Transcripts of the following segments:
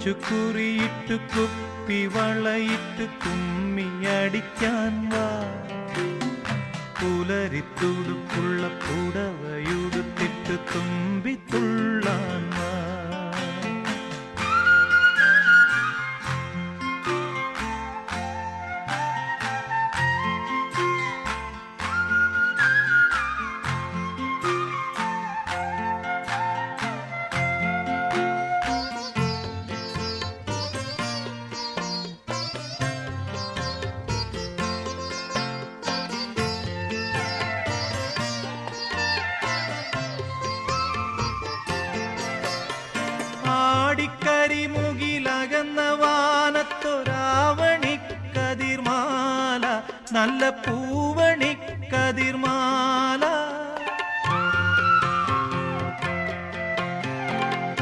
കുളിച്ചു കുറിയിട്ട് കുപ്പി വളയിട്ട് കുമ്മിയടിക്കാൻ വാ. പുലരിത്തുടുപ്പുള്ള പുടവയുടുത്തിട്ട് തുമ്പി നല്ല പൂവണി കതിർമാല.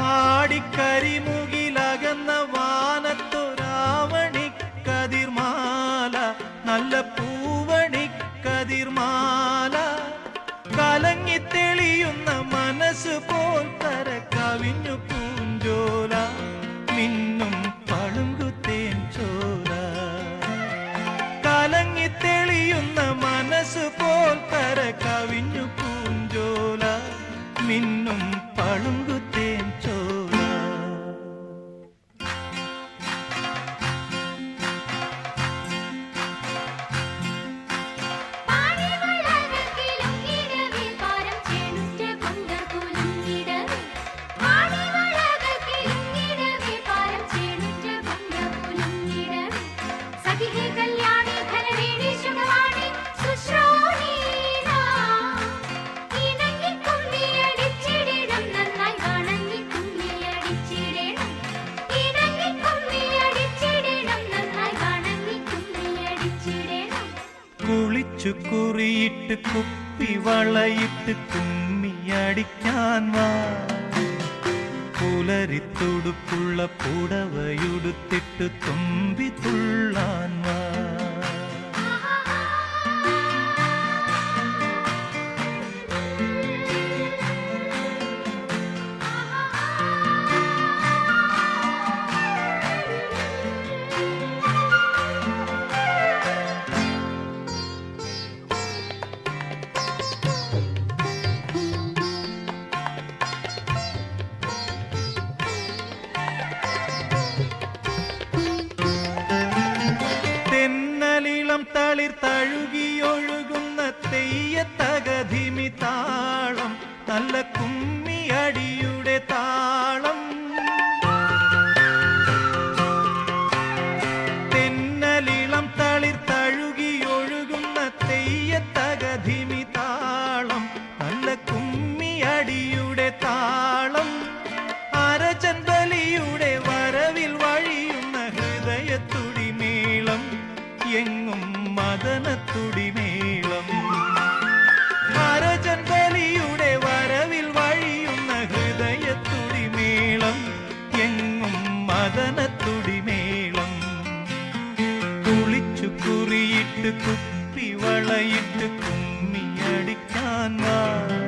ആടിക്കരിമുകിലകന്ന വാനത്തൊരാവണി കതിർമാല. നല്ല പൂവണി കതിർമാല. കലങ്ങി തെളിയുന്ന മനസ്സ് പോൽ തര കവിഞ്ഞു കുളിച്ചു കുറിയിട്ട് കുപ്പി വളയിട്ട് കുമ്മിയടിക്കാൻ വാ. പുലരിത്തുടുപ്പുള്ള പുടവയുടുത്തിട്ട് തുമ്പി തുള്ളാൻ തെന്നലിളം തളിർ തഴുകിയൊഴുകുന്ന തെയ്യത്തകധിമി താളം നല്ല മദനത്തുടിമേളം ബലിയുടെ വരവിൽ വഴിയുന്ന ഹൃദയത്തുടിമേളം എങ്ങും മദനത്തുടിമേളം. കുളിച്ചു കുറിയിട്ട് കുപ്പി വളയിട്ട് കുമ്മിയടിക്കാൻ വാ.